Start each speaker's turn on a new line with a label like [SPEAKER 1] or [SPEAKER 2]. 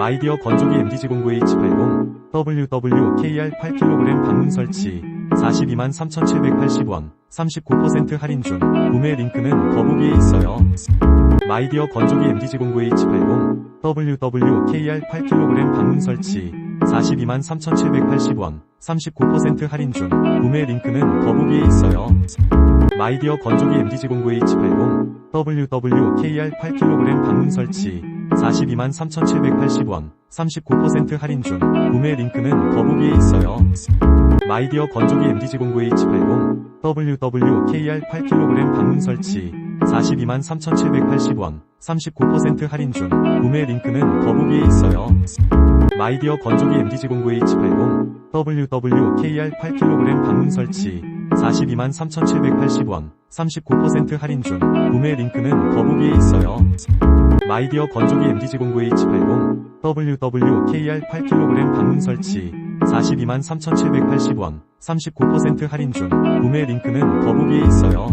[SPEAKER 1] 마이디어 건조기 MDG09H80 WWKR 8kg 방문 설치 42만 3,780원 39% 할인 중 구매 링크는 더보기에 있어요. 마이디어 건조기 MDG09H80 WWKR 8kg 방문 설치 42만 3,780원 39% 할인 중 구매 링크는 더보기에 있어요. 마이디어 건조기 MDG09H80 WWKR 8kg 방문 설치 42만 3,780원 39% 할인 중 구매 링크는 더보기에 있어요. 마이디어 건조기 MDG09H80 WWKR 8kg 방문 설치 42만 3,780원 39% 할인 중 구매 링크는 더보기에 있어요. 마이디어 건조기 MDG09H80 WWKR 8kg 방문 설치 42만 3,780원 39% 할인 중 구매 링크는 더보기에 있어요. 마이디어 건조기 MDG09H80 WWKR 8kg 방문 설치 42만 3,780원 39% 할인 중 구매 링크는 더보기에 있어요.